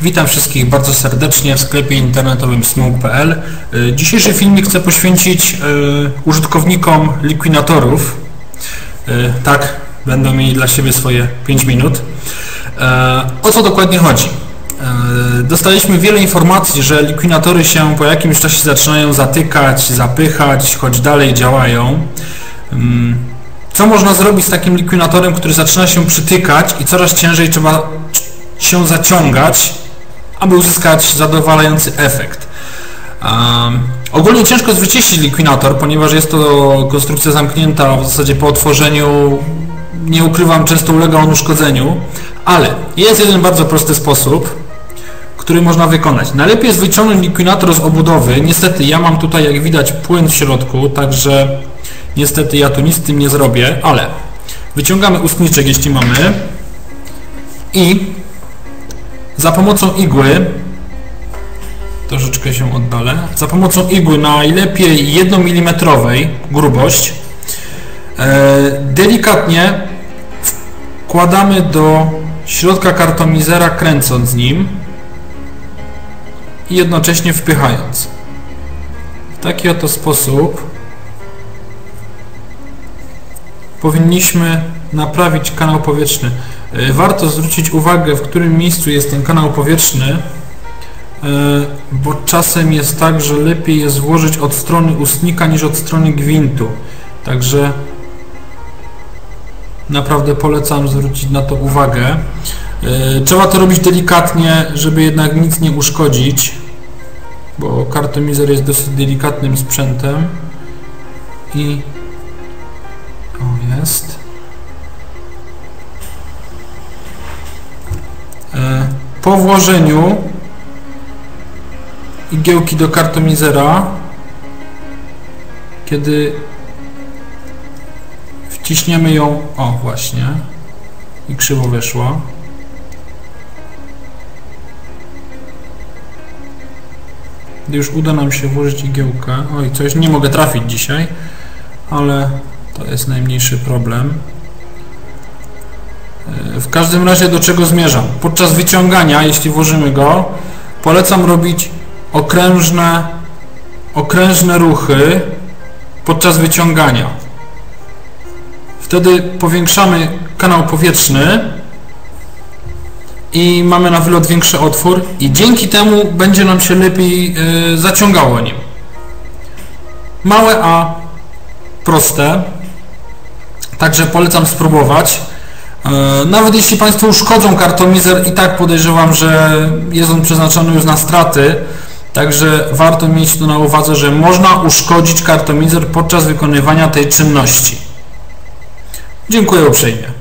Witam wszystkich bardzo serdecznie w sklepie internetowym smoke.pl. Y, Dzisiejszy filmik chcę poświęcić y, użytkownikom likwinatorów. Y, Tak, będą mieli dla siebie swoje 5 minut. O co dokładnie chodzi? Dostaliśmy wiele informacji, że likwinatory się po jakimś czasie zaczynają zatykać, zapychać, choć dalej działają. Mm, Co można zrobić z takim likwinatorem, który zaczyna się przytykać i coraz ciężej trzeba się zaciągać, aby uzyskać zadowalający efekt. Um, ogólnie ciężko jest wyczyścić likwinator, ponieważ jest to konstrukcja zamknięta, w zasadzie po otworzeniu nie ukrywam, często ulega on uszkodzeniu, ale jest jeden bardzo prosty sposób, który można wykonać. Najlepiej jest wyciągnąć likwinator z obudowy. Niestety ja mam tutaj jak widać płyn w środku, także niestety ja tu nic z tym nie zrobię, ale wyciągamy ustniczek jeśli mamy i za pomocą igły troszeczkę się oddalę za pomocą igły najlepiej 1 mm grubość e, delikatnie wkładamy do środka kartomizera kręcąc nim i jednocześnie wpychając w taki oto sposób powinniśmy naprawić kanał powietrzny. E, Warto zwrócić uwagę, w którym miejscu jest ten kanał powietrzny, e, bo czasem jest tak, że lepiej jest włożyć od strony ustnika niż od strony gwintu. Także naprawdę polecam zwrócić na to uwagę. E, Trzeba to robić delikatnie, żeby jednak nic nie uszkodzić, bo kartomizer jest dosyć delikatnym sprzętem i o jest. Po włożeniu igiełki do kartomizera, kiedy wciśniemy ją, o właśnie, i krzywo weszła. Gdy już uda nam się włożyć igiełkę, oj coś, nie mogę trafić dzisiaj, ale to jest najmniejszy problem. W każdym razie do czego zmierzam? Podczas wyciągania, jeśli włożymy go, polecam robić okrężne, okrężne ruchy podczas wyciągania. Wtedy powiększamy kanał powietrzny i mamy na wylot większy otwór i dzięki temu będzie nam się lepiej y, zaciągało nim. Małe, a proste. Także polecam spróbować. E, Nawet jeśli Państwo uszkodzą kartomizer i tak podejrzewam, że jest on przeznaczony już na straty, także warto mieć to na uwadze, że można uszkodzić kartomizer podczas wykonywania tej czynności. Dziękuję uprzejmie.